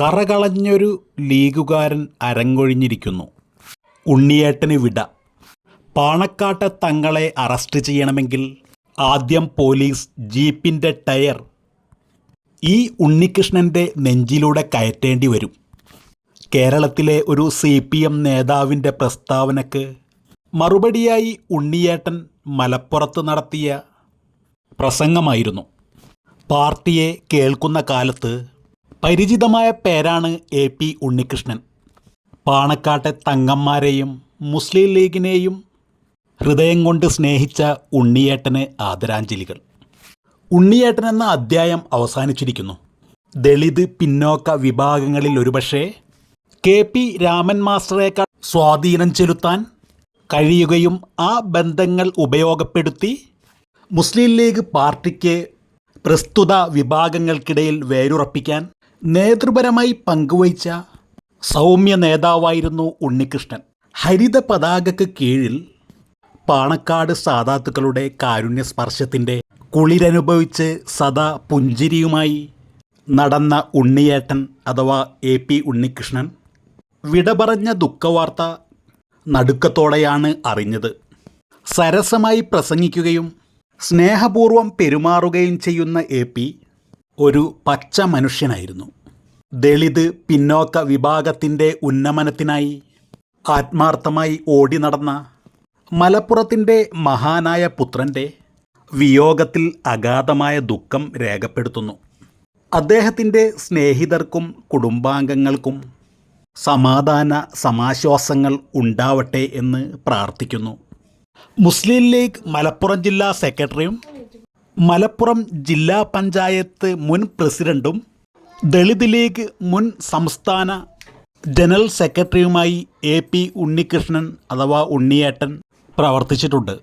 കറകളഞ്ഞൊരു ലീഗുകാരൻ അരങ്ങൊഴിഞ്ഞിരിക്കുന്നു. ഉണ്ണിയേട്ടന് വിട. പാണക്കാട്ടെ തങ്ങളെ അറസ്റ്റ് ചെയ്യണമെങ്കിൽ ആദ്യം പോലീസ് ജീപ്പിന്റെ ടയർ ഈ ഉണ്ണികൃഷ്ണന്റെ നെഞ്ചിലൂടെ കയറ്റേണ്ടി വരും. കേരളത്തിലെ ഒരു സി പി എം നേതാവിന്റെ പ്രസ്താവനക്ക് മറുപടിയായി ഉണ്ണിയേട്ടൻ മലപ്പുറത്ത് നടത്തിയ പ്രസംഗമായിരുന്നു. പാർട്ടിയെ കേൾക്കുന്ന കാലത്ത് പരിചിതമായ പേരാണ് എ പി ഉണ്ണികൃഷ്ണൻ. പാണക്കാട്ടെ തങ്ങന്മാരെയും മുസ്ലിം ലീഗിനെയും ഹൃദയം കൊണ്ട് സ്നേഹിച്ച ഉണ്ണിയേട്ടന് ആദരാഞ്ജലികൾ. ഉണ്ണിയേട്ടൻ എന്ന അധ്യായം അവസാനിച്ചിരിക്കുന്നു. ദളിത് പിന്നോക്ക വിഭാഗങ്ങളിൽ ഒരുപക്ഷേ കെ പി രാമൻ മാസ്റ്ററേക്കാൾ സ്വാധീനം ചെലുത്താൻ കഴിയുകയും ആ ബന്ധങ്ങൾ ഉപയോഗപ്പെടുത്തി മുസ്ലിം ലീഗ് പാർട്ടിക്ക് പ്രസ്തുത വിഭാഗങ്ങൾക്കിടയിൽ വേരുറപ്പിക്കാൻ നേതൃപരമായി പങ്കുവഹിച്ച സൗമ്യ നേതാവായിരുന്നു ഉണ്ണികൃഷ്ണൻ. ഹരിത പതാകയ്ക്ക് കീഴിൽ പാണക്കാട് സാധാത്തുക്കളുടെ കാരുണ്യ സ്പർശത്തിന്റെ കുളിരനുഭവിച്ച് സദാ പുഞ്ചിരിയുമായി നടന്ന ഉണ്ണിയേട്ടൻ അഥവാ എ പി ഉണ്ണികൃഷ്ണൻ വിട പറഞ്ഞ ദുഃഖവാർത്ത നടുക്കത്തോടെയാണ് അറിഞ്ഞത്. സരസമായി പ്രസംഗിക്കുകയും സ്നേഹപൂർവം പെരുമാറുകയും ചെയ്യുന്ന എ പി ഒരു പച്ച മനുഷ്യനായിരുന്നു. ദളിത് പിന്നോക്ക വിഭാഗത്തിന്റെ ഉന്നമനത്തിനായി ആത്മാർത്ഥമായി ഓടി നടന്ന മലപ്പുറത്തിന്റെ മഹാനായ പുത്രന്റെ വിയോഗത്തിൽ അഗാധമായ ദുഃഖം രേഖപ്പെടുത്തുന്നു. അദ്ദേഹത്തിന്റെ സ്നേഹിതർക്കും കുടുംബാംഗങ്ങൾക്കും സമാധാന സമാശ്വാസങ്ങൾ ഉണ്ടാവട്ടെ എന്ന് പ്രാർത്ഥിക്കുന്നു. മുസ്ലിം ലീഗ് മലപ്പുറം ജില്ലാ സെക്രട്ടറിയും മലപ്പുറം ജില്ലാ പഞ്ചായത്ത് മുൻ പ്രസിഡന്റും ദളിത് ലീഗ് മുൻ സംസ്ഥാന ജനറൽ സെക്രട്ടറിയുമായി എ പി ഉണ്ണികൃഷ്ണൻ അഥവാ ഉണ്ണിയേട്ടൻ പ്രവർത്തിച്ചിട്ടുണ്ട്.